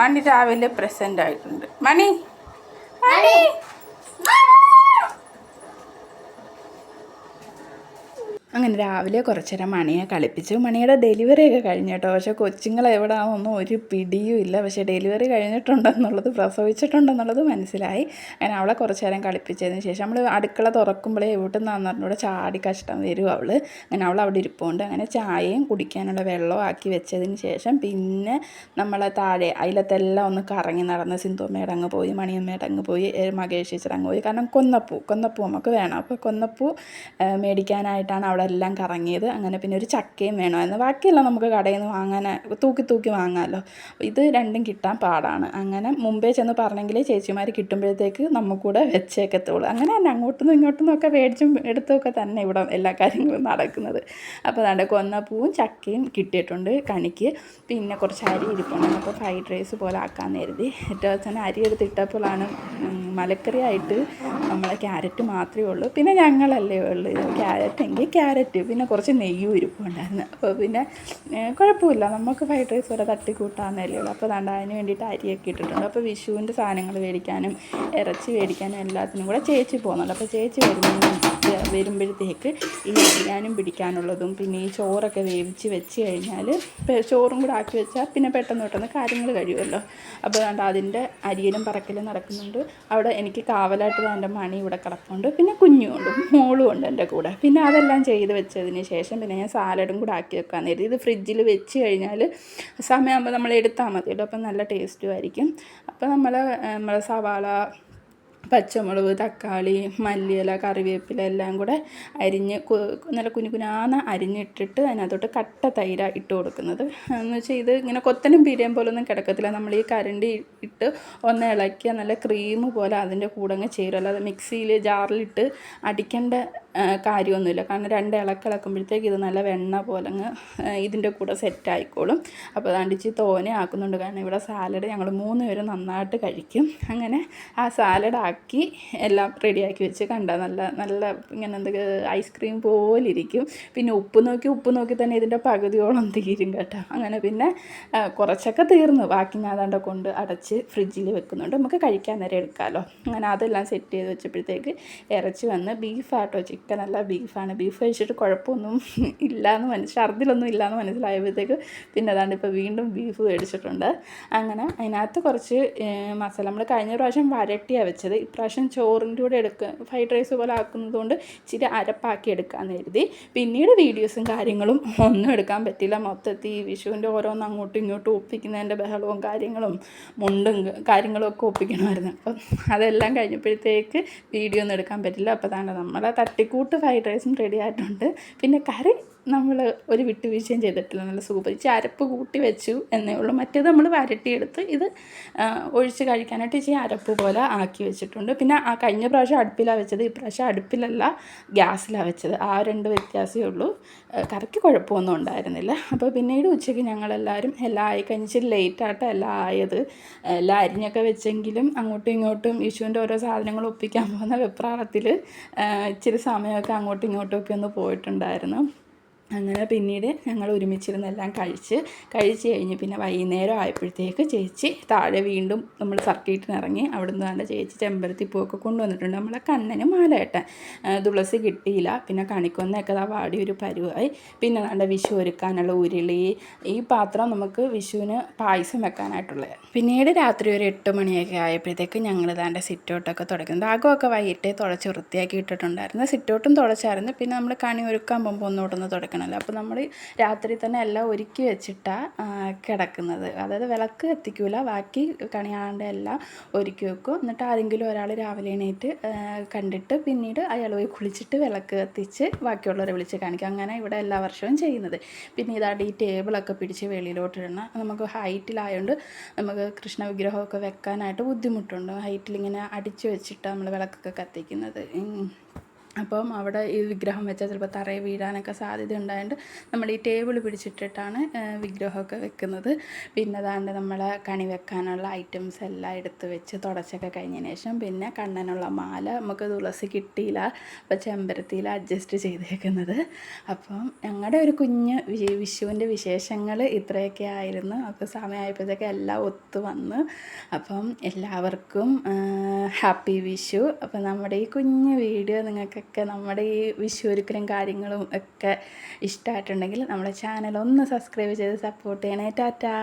മണി രാവിലെ പ്രസന്റ് ആയിട്ടുണ്ട്. മണി. മണി. അങ്ങനെ രാവിലെ കുറച്ചേരം മണിയെ കളിപ്പിച്ചു. മണിയുടെ ഡെലിവറി ഒക്കെ കഴിഞ്ഞു കേട്ടോ. പക്ഷേ കൊച്ചുങ്ങൾ എവിടെയാണെന്നൊന്നും ഒരു പിടിയും ഇല്ല. പക്ഷേ ഡെലിവറി കഴിഞ്ഞിട്ടുണ്ടെന്നുള്ളത് പ്രസവിച്ചിട്ടുണ്ടെന്നുള്ളത് മനസ്സിലായി. അങ്ങനെ അവളെ കുറച്ചേരം കളിപ്പിച്ചതിന് ശേഷം നമ്മൾ അടുക്കള തുറക്കുമ്പോഴേ നിന്നാന്ന് പറഞ്ഞൂടെ ചാടി കഷ്ടം വരും അവൾ അങ്ങനെ അവൾ അവിടെ ഇരിപ്പുണ്ട്. അങ്ങനെ ചായയും കുടിക്കാനുള്ള വെള്ളവും ആക്കി വെച്ചതിന് ശേഷം പിന്നെ നമ്മളെ താഴെ അതിലത്തെല്ലാം ഒന്ന് കറങ്ങി നടന്ന് സിന്ധുമ്മയുടെ അങ്ങ് പോയി മണിയമ്മയുടെ അങ്ങ് പോയി മകേഷ് ടീച്ചർ അങ്ങ് പോയി. കാരണം കൊന്നപ്പൂ കൊന്നപ്പൂ നമുക്ക് വേണം. അപ്പോൾ കൊന്നപ്പൂ മേടിക്കാനായിട്ടാണ് മേടിക്കാനായിട്ടാണ് അവിടെ എല്ലാം കറങ്ങിയത്. അങ്ങനെ പിന്നെ ഒരു ചക്കയും വേണമായിരുന്നു ബാക്കിയെല്ലാം നമുക്ക് കടയിൽ നിന്ന് വാങ്ങാൻ തൂക്കി തൂക്കി വാങ്ങാമല്ലോ ഇത് രണ്ടും കിട്ടാൻ പാടാണ്. അങ്ങനെ മുമ്പേ ചെന്ന് പറഞ്ഞെങ്കിൽ ചേച്ചിമാർ കിട്ടുമ്പോഴത്തേക്ക് നമുക്കൂടെ വെച്ചേക്കത്തുള്ളൂ. അങ്ങനെ തന്നെ അങ്ങോട്ടും നിന്നും ഇങ്ങോട്ടും ഒക്കെ മേടിച്ചും എടുത്തുമൊക്കെ തന്നെ ഇവിടെ എല്ലാ കാര്യങ്ങളും നടക്കുന്നത്. അപ്പോൾ അതാണ്ട് കൊന്നപ്പൂവും ചക്കയും കിട്ടിയിട്ടുണ്ട് കണിക്ക്. പിന്നെ കുറച്ച് അരി ഇരിപ്പുണ്ട്. അപ്പോൾ ഫ്രൈഡ് റൈസ് പോലെ ആക്കാൻ കരുതി. ഏറ്റവും അവസാനം അരി എടുത്തിട്ടപ്പോഴാണ് മലക്കറിയായിട്ട് നമ്മളെ ക്യാരറ്റ് മാത്രമേ ഉള്ളൂ. പിന്നെ ഞങ്ങളല്ലേ ഉള്ളൂ. ക്യാരറ്റ് എങ്കിൽ ക്യാരറ്റ് പിന്നെ കുറച്ച് നെയ്യും ഇരിപ്പുണ്ടായിരുന്നു അപ്പോൾ പിന്നെ കുഴപ്പമില്ല. നമുക്ക് ഫ്രൈഡ് റൈസ് വരെ തട്ടിക്കൂട്ടാന്നല്ലേ ഉള്ളൂ അപ്പോൾ ദാണ്ട് അതിന് വേണ്ടിയിട്ട് അരിയൊക്കെ ഇട്ടിട്ടുണ്ട്. അപ്പോൾ വിഷുവിന്റെ സാധനങ്ങൾ മേടിക്കാനും ഇറച്ചി മേടിക്കാനും എല്ലാത്തിനും കൂടെ ചേച്ചി പോകുന്നുണ്ട്. അപ്പോൾ ചേച്ചി വരുമ്പോൾ വരുമ്പോഴത്തേക്ക് ഈ അരിയാനും പിടിക്കാനുള്ളതും പിന്നെ ഈ ചോറൊക്കെ വേവിച്ച് വെച്ച് കഴിഞ്ഞാൽ ചോറും കൂടെ ആക്കി വെച്ചാൽ പിന്നെ പെട്ടെന്ന് പെട്ടെന്ന് കാര്യങ്ങൾ കഴിയുമല്ലോ. അപ്പോൾ അതുകൊണ്ട് അതിന്റെ അരിയലും പറക്കലും നടക്കുന്നുണ്ട്. അവിടെ എനിക്ക് കാവലായിട്ട് എന്റെ മണി ഇവിടെ കിടപ്പുണ്ട്. പിന്നെ കുഞ്ഞുമുണ്ട് മോളും ഉണ്ട് എന്റെ കൂടെ. പിന്നെ അതെല്ലാം വെച്ചതിന് ശേഷം പിന്നെ ഞാൻ സാലഡും കൂടെ ആക്കി വെക്കാൻ നേരം ഇത് ഫ്രിഡ്ജിൽ വെച്ച് കഴിഞ്ഞാൽ സമയമാകുമ്പോൾ നമ്മൾ എടുത്താൽ മതിയല്ലോ അപ്പം നല്ല ടേസ്റ്റും ആയിരിക്കും. അപ്പോൾ നമ്മൾ നമ്മളെ സവാള പച്ചമുളക് തക്കാളി മല്ലിയില കറിവേപ്പില എല്ലാം കൂടെ അരിഞ്ഞ് നല്ല കുഞ്ഞു കുഞ്ഞാന്ന് അരിഞ്ഞിട്ടിട്ട് അതിനകത്തോട്ട് കട്ട തൈര ഇട്ട് കൊടുക്കുന്നത്. എന്ന് വെച്ചാൽ ഇത് ഇങ്ങനെ കൊത്തനും പീരയും പോലൊന്നും കിടക്കത്തില്ല. നമ്മൾ ഈ കരണ്ടി ഇട്ട് ഒന്ന് ഇളക്കിയാൽ നല്ല ക്രീം പോലെ അതിന്റെ കൂടെ അങ്ങ് ചേരും. അല്ലാതെ മിക്സിയിൽ ജാറിലിട്ട് അടിക്കേണ്ട കാര്യമൊന്നുമില്ല. കാരണം രണ്ട് ഇളക്കിളക്കുമ്പോഴത്തേക്ക് ഇത് നല്ല വെണ്ണ പോലെ അങ്ങ് ഇതിന്റെ കൂടെ സെറ്റ് ആയിക്കോളും. അപ്പോൾ അതാണ്ടിച്ച് തോനെ ആക്കുന്നുണ്ട്. കാരണം ഇവിടെ സാലഡ് ഞങ്ങൾ മൂന്ന് പേരും നന്നായിട്ട് കഴിക്കും. അങ്ങനെ ആ സാലഡാക്കി എല്ലാം റെഡിയാക്കി വെച്ച് കണ്ട നല്ല നല്ല ഇങ്ങനെ എന്തൊക്കെ ഐസ്ക്രീം പോലെ ഇരിക്കും പിന്നെ ഉപ്പ് നോക്കി ഉപ്പ് നോക്കി തന്നെ ഇതിന്റെ പകുതിയോളം തീരും കേട്ടോ. അങ്ങനെ പിന്നെ കുറച്ചൊക്കെ തീർന്നു. ബാക്കി ഞാൻ കൊണ്ട് അടച്ച് ഫ്രിഡ്ജിൽ വെക്കുന്നുണ്ട്. നമുക്ക് കഴിക്കാൻ നേരം എടുക്കാമല്ലോ അങ്ങനെ അതെല്ലാം സെറ്റ് ചെയ്ത് വെച്ചപ്പോഴത്തേക്ക് ഇറച്ചി വന്ന് ബീഫാട്ടോ ചിക്കൻ അല്ല ബീഫാണ്. ബീഫ് കഴിച്ചിട്ട് കുഴപ്പമൊന്നും ഇല്ലയെന്ന് മനസ്സ് ഛർദിലൊന്നും ഇല്ലയെന്ന് മനസ്സിലായപ്പോഴത്തേക്ക് പിന്നെ അതാണ്ട് ഇപ്പോൾ വീണ്ടും ബീഫ് മേടിച്ചിട്ടുണ്ട്. അങ്ങനെ അതിനകത്ത് കുറച്ച് മസാല. നമ്മൾ കഴിഞ്ഞ പ്രാവശ്യം വരട്ടിയാണ് വെച്ചത്. ഇപ്രാവശ്യം ചോറിന്റെ കൂടെ എടുക്കുക ഫ്രൈഡ് റൈസ് പോലെ ആക്കുന്നത് കൊണ്ട് ഇച്ചിരി അരപ്പാക്കി എടുക്കാമെന്ന് കരുതി. പിന്നീട് വീഡിയോസും കാര്യങ്ങളും ഒന്നും എടുക്കാൻ പറ്റില്ല മൊത്തത്തിൽ വിഷുവിന്റെ ഓരോന്ന് അങ്ങോട്ടും ഇങ്ങോട്ടും ഒപ്പിക്കുന്നതിന്റെ ബഹളവും കാര്യങ്ങളും മുണ്ടും കാര്യങ്ങളും ഒക്കെ ഒപ്പിക്കണമായിരുന്നു. അപ്പം അതെല്ലാം കഴിഞ്ഞപ്പോഴത്തേക്ക് വീഡിയോ ഒന്നും എടുക്കാൻ പറ്റില്ല അപ്പോൾ അതാണ് നമ്മളെ തട്ടിക്കൂട്ട് ഫ്രൈഡ് റൈസും റെഡി ആയിട്ടുണ്ട്. പിന്നെ കറി നമ്മൾ ഒരു വിട്ടുവീഴ്ചയും ചെയ്തിട്ടില്ല. നല്ല സൂപ്പർ. ഇച്ചിരി അരപ്പ് കൂട്ടി വെച്ചു എന്നേ ഉള്ളൂ. മറ്റേത് നമ്മൾ വരട്ടിയെടുത്ത് ഇത് ഒഴിച്ച് കഴിക്കാനായിട്ട് ഇച്ചിരി അരപ്പ് പോലെ ആക്കി വെച്ചിട്ടുണ്ട്. പിന്നെ ആ കഴിഞ്ഞ പ്രാവശ്യം അടുപ്പിലാണ് വെച്ചത്. ഇപ്രാവശ്യം അടുപ്പിലല്ല ഗ്യാസിലാണ് വെച്ചത്. ആ രണ്ട് വ്യത്യാസമേ ഉള്ളൂ. കറക്റ്റ് കുഴപ്പമൊന്നും ഉണ്ടായിരുന്നില്ല. അപ്പോൾ പിന്നീട് ഉച്ചയ്ക്ക് ഞങ്ങളെല്ലാവരും എല്ലാം ആയി കഴിഞ്ഞ് ഇച്ചിരി ലേറ്റായിട്ട് എല്ലാം ആയത്. എല്ലാം അരിഞ്ഞൊക്കെ വെച്ചെങ്കിലും അങ്ങോട്ടും ഇങ്ങോട്ടും യേശുവിന്റെ ഓരോ സാധനങ്ങൾ ഒപ്പിക്കാൻ പോകുന്ന വെപ്രാളത്തിൽ ഇച്ചിരി സമയമൊക്കെ അങ്ങോട്ടും ഇങ്ങോട്ടും ഒക്കെ ഒന്ന് പോയിട്ടുണ്ടായിരുന്നു. അങ്ങനെ പിന്നീട് ഞങ്ങൾ ഒരുമിച്ചിരുന്ന് എല്ലാം കഴിച്ച് കഴിച്ച് കഴിഞ്ഞ് പിന്നെ വൈകുന്നേരം ആയപ്പോഴത്തേക്ക് ചേച്ചി താഴെ വീണ്ടും നമ്മൾ സർക്കിട്ടിന് ഇറങ്ങി അവിടെ തന്നെ ചേച്ചി ചെമ്പരത്തി പൂവൊക്കെ കൊണ്ടുവന്നിട്ടുണ്ട്. നമ്മളെ കണ്ണന് മാലയട്ടെ തുളസി കിട്ടിയില്ല. പിന്നെ കണിക്കൊന്നൊക്കെ അതാ വാടി ഒരു പരുവായി. പിന്നെ നല്ല വിഷു ഒരുക്കാനുള്ള ഉരുളി ഈ പാത്രം നമുക്ക് വിഷുവിന് പായസം വെക്കാനായിട്ടുള്ളത്. പിന്നീട് രാത്രി ഒരു എട്ട് മണിയൊക്കെ ആയപ്പോഴത്തേക്ക് ഞങ്ങൾ ദാണ്ട് സിറ്റൗട്ടൊക്കെ തുടയ്ക്കുന്നത് അകമൊക്കെ വൈകിട്ടേ തുളച്ച് വൃത്തിയാക്കി ഇട്ടിട്ടുണ്ടായിരുന്നു. സിറ്റൗട്ടും തുളച്ചായിരുന്നു. പിന്നെ നമ്മൾ കണി ഒരുക്കാൻ പോകുമ്പോൾ ഒന്നുകൂടൊന്ന് തുടയ്ക്കണമല്ലോ അപ്പോൾ നമ്മൾ രാത്രി തന്നെ എല്ലാം ഒരുക്കി വെച്ചിട്ടാണ് കിടക്കുന്നത്. അതായത് വിളക്ക് എത്തിക്കൂല ബാക്കി കണിയാണ്ട് എല്ലാം ഒരുക്കി വെക്കും. എന്നിട്ട് ആരെങ്കിലും ഒരാൾ രാവിലെ എണീറ്റ് കണ്ടിട്ട് പിന്നീട് അയാൾ പോയി കുളിച്ചിട്ട് വിളക്ക് കത്തിച്ച് ബാക്കിയുള്ളവരെ വിളിച്ച് കാണിക്കും. അങ്ങനെ ഇവിടെ എല്ലാ വർഷവും ചെയ്യുന്നത്. പിന്നെ ഇതാണ്ട് ഈ ടേബിളൊക്കെ പിടിച്ച് വെളിയിലോട്ടിടണം നമുക്ക് ഹൈറ്റിലായതുകൊണ്ട് നമുക്ക് കൃഷ്ണ വിഗ്രഹമൊക്കെ വെക്കാനായിട്ട് ബുദ്ധിമുട്ടുണ്ട്. ഹൈറ്റിൽ ഇങ്ങനെ അടിച്ചു വെച്ചിട്ട് നമ്മൾ വിളക്കൊക്കെ കത്തിക്കുന്നത്. അപ്പം അവിടെ ഈ വിഗ്രഹം വെച്ചാൽ ചിലപ്പോൾ തറയിൽ വീഴാനൊക്കെ സാധ്യത ഉണ്ടായതുകൊണ്ട് നമ്മൾ ഈ ടേബിൾ പിടിച്ചിട്ടിട്ടാണ് വിഗ്രഹമൊക്കെ വെക്കുന്നത്. പിന്നെ അതാണ്ട് നമ്മൾ കണി വെക്കാനുള്ള ഐറ്റംസ് എല്ലാം എടുത്ത് വെച്ച് തുടച്ചൊക്കെ കഴിഞ്ഞതിന് ശേഷം പിന്നെ കണ്ണനുള്ള മാല നമുക്ക് തുളസി കിട്ടിയില്ല അപ്പോൾ ചെമ്പരത്തിയിൽ അഡ്ജസ്റ്റ് ചെയ്തേക്കുന്നത്. അപ്പം ഞങ്ങളുടെ ഒരു കുഞ്ഞ് വിഷുവിന്റെ വിശേഷങ്ങൾ ഇത്രയൊക്കെ ആയിരുന്നു. അപ്പോൾ സമയമായപ്പോഴത്തേക്ക് എല്ലാം ഒത്തു വന്ന് അപ്പം എല്ലാവർക്കും ഹാപ്പി വിഷു. അപ്പം നമ്മുടെ ഈ കുഞ്ഞ് വീഡിയോ നിങ്ങൾക്കൊക്കെ നമ്മുടെ ഈ വിഷു ഒരുക്കലും കാര്യങ്ങളും ഒക്കെ ഇഷ്ടമായിട്ടുണ്ടെങ്കിൽ നമ്മുടെ ചാനൽ ഒന്ന് സബ്സ്ക്രൈബ് ചെയ്ത് സപ്പോർട്ട് ചെയ്യണേ. ടാറ്റാ.